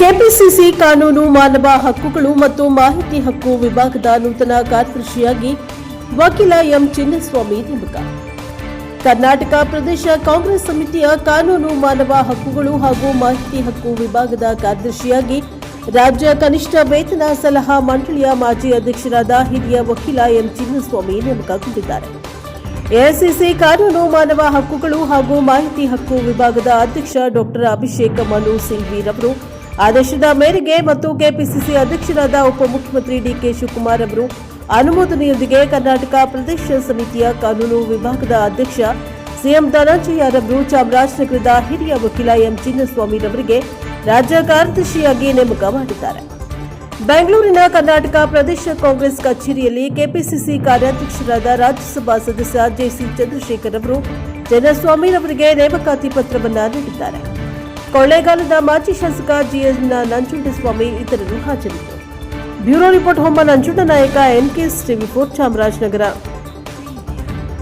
KPCC ಕಾನೂನು, ಮಾನವ ಹಕ್ಕುಗಳು ಮತ್ತು ಮಾಹಿತಿ ಹಕ್ಕು ವಿಭಾಗದ ನೂತನ ಕಾರ್ಯದರ್ಶಿಯಾಗಿ ವಕೀಲ ಎಂ ಚಿನ್ನಸ್ವಾಮಿ ನೇಮಕ. ಕರ್ನಾಟಕ ಪ್ರದೇಶ ಕಾಂಗ್ರೆಸ್ ಸಮಿತಿಯ ಕಾನೂನು, ಮಾನವ ಹಕ್ಕುಗಳು ಹಾಗೂ ಮಾಹಿತಿ ಹಕ್ಕು ವಿಭಾಗದ ಕಾರ್ಯದರ್ಶಿಯಾಗಿ ರಾಜ್ಯ ಕನಿಷ್ಠ ವೇತನ ಸಲಹಾ ಮಂಡಳಿಯ ಮಾಜಿ ಅಧ್ಯಕ್ಷರಾದ ಹಿರಿಯ ವಕೀಲ ಎಂ ಚಿನ್ನಸ್ವಾಮಿ ನೇಮಕಗೊಂಡಿದ್ದಾರೆ. ಎಐಸಿಸಿ ಕಾನೂನು, ಮಾನವ ಹಕ್ಕುಗಳು ಹಾಗೂ ಮಾಹಿತಿ ಹಕ್ಕು ವಿಭಾಗದ ಅಧ್ಯಕ್ಷ ಡಾಕ್ಟರ್ ಅಭಿಷೇಕ್ ಮನು ಸಿಂಘ್ವಿ ರವರು ಆದೇಶದ ಮೇರೆಗೆ ಮತ್ತು ಕೆಪಿಸಿಸಿ ಅಧ್ಯಕ್ಷರಾದ ಉಪಮುಖ್ಯಮಂತ್ರಿ ಡಿಕೆ ಶಿವಕುಮಾರ್ ಅವರು ಅನುಮೋದನೆಯೊಂದಿಗೆ ಕರ್ನಾಟಕ ಪ್ರದೇಶ ಸಮಿತಿಯ ಕಾನೂನು ವಿಭಾಗದ ಅಧ್ಯಕ್ಷ ಸಿಎಂ ಧನಂಜಯ ರವರು ಚಾಮರಾಜನಗರದ ಹಿರಿಯ ವಕೀಲ ಎಂ ಚಿನ್ನಸ್ವಾಮಿ ರವರಿಗೆ ರಾಜ್ಯ ಕಾರ್ಯದರ್ಶಿಯಾಗಿ ನೇಮಕ ಮಾಡಿದ್ದಾರೆ. ಬೆಂಗಳೂರಿನ ಕರ್ನಾಟಕ ಪ್ರದೇಶ ಕಾಂಗ್ರೆಸ್ ಕಚೇರಿಯಲ್ಲಿ ಕೆಪಿಸಿಸಿ ಕಾರ್ಯಾಧ್ಯಕ್ಷರಾದ ರಾಜ್ಯಸಭಾ ಸದಸ್ಯ ಜೆಸಿ ಚಂದ್ರಶೇಖರ್ ಅವರು ಜನಸ್ವಾಮಿರವರಿಗೆ ನೇಮಕಾತಿ ಪತ್ರವನ್ನು ನೀಡಿದ್ದಾರೆ. ಕೊಳ್ಳೇಗಾಲದ ಮಾಜಿ ಶಾಸಕ ಜಿಎಸ್ನ ನಂಜುಂಡಸ್ವಾಮಿ ಇತರರು ಹಾಜರಿದ್ದರು. ಬ್ಯೂರೋ ರಿಪೋರ್ಟ್ ಹೊಮ್ಮ ನಂಜುಂಡ ನಾಯಕ ಎನ್ಕೆಎಸ್ ಟಿವಿ ಫೋರ್ ಚಾಮರಾಜನಗರ.